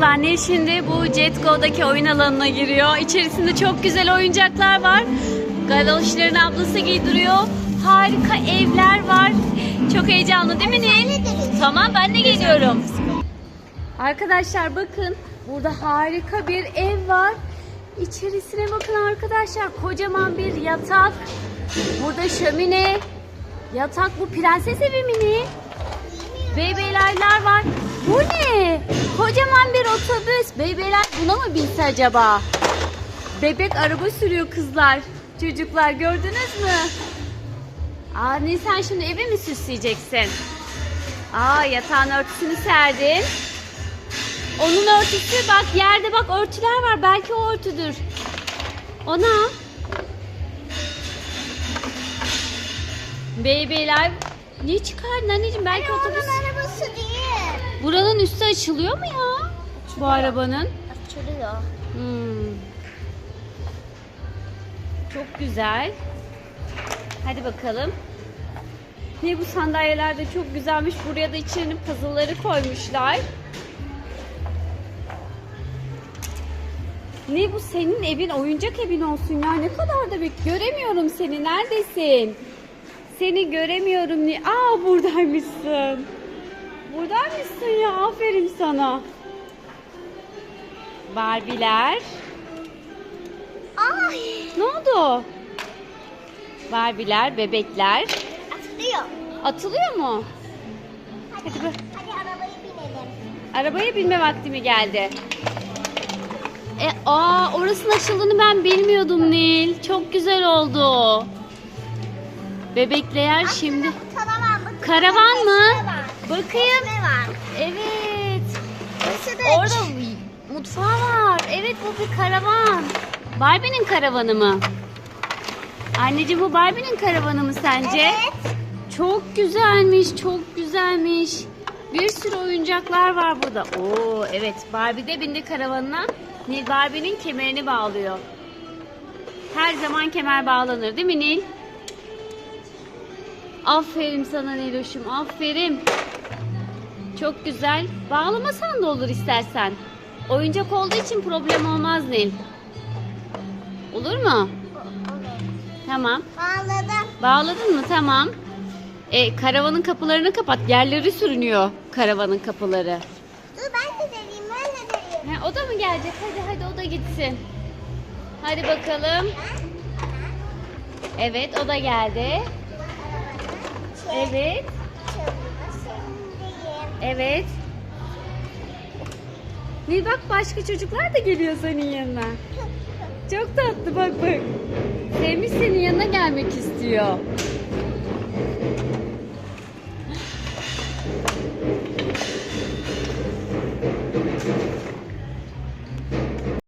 çocuklar Nil şimdi bu Jetgo'daki oyun alanına giriyor. İçerisinde çok güzel oyuncaklar var. Galoşların ablası giydiriyor. Harika evler var. Çok heyecanlı değil mi Nil? Tamam ben de geliyorum. Arkadaşlar bakın burada harika bir ev var. İçerisine bakın arkadaşlar kocaman bir yatak. Burada şömine. Yatak bu prenses evi mi ne? Beybeylerler var. Bu ne? Kocaman bir otobüs. Beybeyler buna mı binse acaba? Bebek araba sürüyor kızlar. Çocuklar gördünüz mü? Aa Nisan şimdi evi mi süsleyeceksin? Aa yatağın örtüsünü serdin. Onun örtüsü bak yerde bak örtüler var. Belki o örtüdür. Ona. Beybeyler ne çıkardın anneciğim? Belki otobüs. arabası değil. Buranın üstü açılıyor mu ya? Bu arabanın. Açılıyor. Hmm. Çok güzel. Hadi bakalım. Ne bu sandalyeler de çok güzelmiş. Buraya da içine puzzle'ları koymuşlar. Ne bu senin evin oyuncak evin olsun ya. Ne kadar da bir göremiyorum seni. Neredesin? Seni göremiyorum. Ni Aa buradaymışsın. Buradaymışsın ya. Aferin sana. Barbiler. Ay. Ne oldu? Barbiler, bebekler. Açılıyor. Atılıyor mu? Hadi, Hadi hadi arabaya binelim. Arabaya binme vakti mi geldi? E, aa, orasının açıldığını ben bilmiyordum Nil. Çok güzel oldu. Bebekler şimdi. Karavan. bakın. Karavan mı? Var. Bakayım. Var. Evet. Orada mutfağı var. Evet bu bir karavan. Barbie'nin karavanı mı? Anneciğim bu Barbie'nin karavanı mı sence? Evet. Çok güzelmiş, çok güzelmiş. Bir sürü oyuncaklar var burada. Oo evet Barbie de bindi karavanına. Nil Barbie'nin kemerini bağlıyor. Her zaman kemer bağlanır değil mi Nil? Aferin sana Niloş'um aferin. Çok güzel. Bağlamasan da olur istersen. Oyuncak olduğu için problem olmaz Nil. Olur mu? Tamam. Bağladım. Bağladın mı? Tamam. E, karavanın kapılarını kapat. Yerleri sürünüyor karavanın kapıları. Dur ben de deneyeyim ben de deneyeyim. Ha, o da mı gelecek? Hadi hadi o da gitsin. Hadi bakalım. Evet o da geldi. Evet. Evet. Nil bak başka çocuklar da geliyor senin yanına. Çok tatlı bak bak. Sevmiş senin yanına gelmek istiyor.